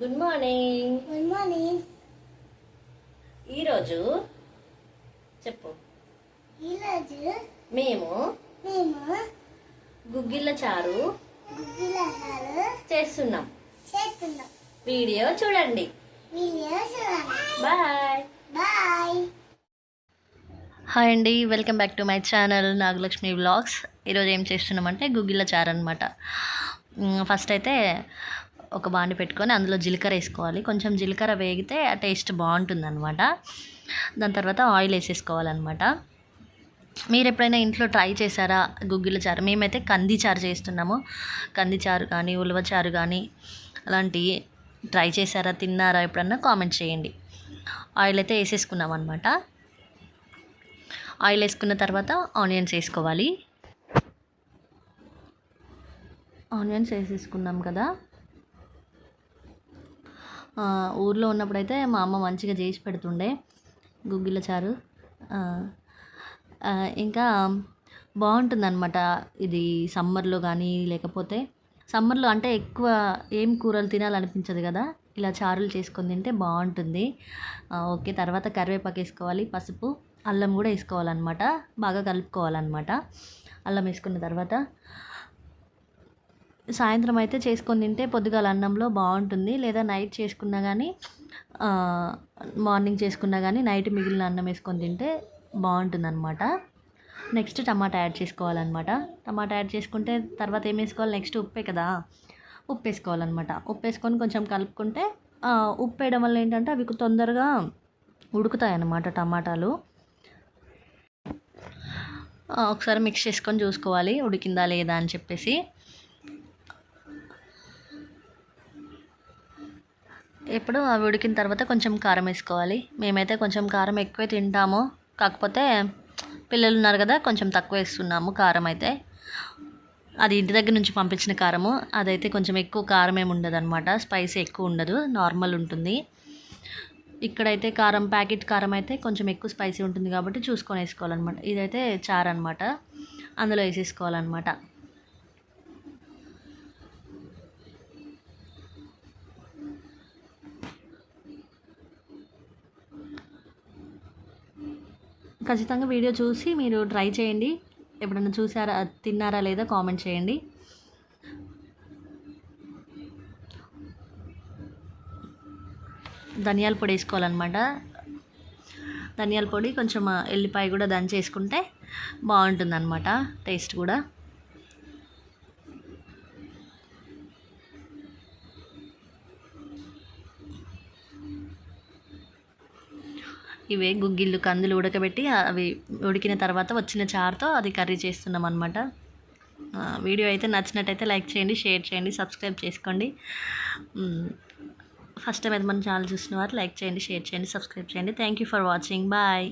Good morning good morning ఈరోజు చెప్పు. ఈరోజు మేము మేము గుగ్గిళ్ళ చారు గుగ్గిలాలు చేస్తున్నాం. చేస్తున్నాం. వీడియో చూడండి. వీడియో చూడండి. బాయ్. బాయ్. హాయ్ అండి welcome back to my channel Nagalakshmi vlogs. ఈరోజు ఏం చేస్తున్నామంటే గుగ్గిళ్ళ చారు అనమాట ఫస్ట్ అయితే ఒక బాండి పెట్టుకొని అందులో జీలకర్ర వేసుకోవాలి. కొంచెం జీలకర్ర వేగితే ఆ టేస్ట్ బాగుంటుంది అనమాట దాని తర్వాత ఆయిల్ వేసేసుకోవాలన్నమాట. మీరు ఎప్పుడైనా ఇంట్లో ట్రై చేశారా? గుగ్గిల చారు. మేమైతే కంది చారు చేస్తున్నాము. కంది చారు కానీ ఉలవ చారు కానీ అలాంటివి ట్రై చేశారా? తిన్నారా? ఎప్పుడన్నా కామెంట్ చేయండి. ఆయిల్ అయితే వేసేసుకున్నాం అనమాట ఆయిల్ వేసుకున్న తర్వాత ఆనియన్స్ వేసుకోవాలి. ఆనియన్స్ వేసేసుకున్నాం కదా. ఊర్లో ఉన్నప్పుడైతే మా అమ్మ మంచిగా చేసి పెడుతుండే. గుగ్గిల చారు. ఇంకా బాగుంటుందన్నమాట. ఇది సమ్మర్లో కానీ లేకపోతే సమ్మర్లో అంటే ఎక్కువ ఏం కూరలు తినాలనిపించదు కదా. ఇలా చారులు చేసుకొని తింటే బాగుంటుంది. ఓకే తర్వాత కరివేపాకు వేసుకోవాలి పసుపు అల్లం కూడా వేసుకోవాలన్నమాట. బాగా కలుపుకోవాలన్నమాట. అల్లం వేసుకున్న తర్వాత సాయంత్రం అయితే చేసుకొని తింటే పొద్దుగాల అన్నంలో బాగుంటుంది. లేదా నైట్ చేసుకున్నా కానీ మార్నింగ్ చేసుకున్నా కానీ నైట్ మిగిలిన అన్నం వేసుకొని తింటే బాగుంటుంది అనమాట నెక్స్ట్ టమాటా యాడ్ చేసుకోవాలన్నమాట. టమాటా యాడ్ చేసుకుంటే తర్వాత ఏం వేసుకోవాలి? నెక్స్ట్ ఉప్పే కదా. ఉప్పు వేసుకోవాలన్నమాట. ఉప్పు వేసుకొని కొంచెం కలుపుకుంటే ఉప్పు వేయడం వల్ల ఏంటంటే అవి తొందరగా ఉడుకుతాయి అన్నమాట టమాటాలు ఒకసారి మిక్స్ చేసుకొని చూసుకోవాలి ఉడికిందా లేదా అని చెప్పేసి. ఇప్పుడు అవి ఉడికిన తర్వాత కొంచెం కారం వేసుకోవాలి. మేమైతే కొంచెం కారం ఎక్కువే తింటాము. కాకపోతే పిల్లలు ఉన్నారు కదా కొంచెం తక్కువ వేస్తున్నాము కారం అయితే. అది ఇంటి దగ్గర నుంచి పంపించిన కారము. అదైతే కొంచెం ఎక్కువ కారం ఏమి ఉండదు అనమాట స్పైసీ ఎక్కువ ఉండదు నార్మల్ ఉంటుంది. ఇక్కడైతే కారం ప్యాకెట్ కారం అయితే కొంచెం ఎక్కువ స్పైసీ ఉంటుంది కాబట్టి చూసుకొని వేసుకోవాలన్నమాట. ఇదైతే చారు అనమాట అందులో వేసేసుకోవాలన్నమాట. ఖచ్చితంగా వీడియో చూసి మీరు ట్రై చేయండి. ఎప్పుడైనా చూసారా తిన్నారా లేదా కామెంట్ చేయండి. ధనియాల పొడి వేసుకోవాలన్నమాట. ధనియాల పొడి కొంచెం ఎల్లిపాయ కూడా దంచేసుకుంటే బాగుంటుందన్నమాట టేస్ట్ కూడా. ఇవే గుగ్గిళ్ళు కందులు ఉడకబెట్టి అవి ఉడికిన తర్వాత వచ్చిన చారుతో అది కర్రీ చేస్తున్నాం అనమాట వీడియో అయితే నచ్చినట్టయితే లైక్ చేయండి షేర్ చేయండి సబ్స్క్రైబ్ చేసుకోండి. ఫస్ట్ టైం అయితే మన ఛానల్ చూసిన వారు లైక్ చేయండి షేర్ చేయండి సబ్స్క్రైబ్ చేయండి. Thank you for watching bye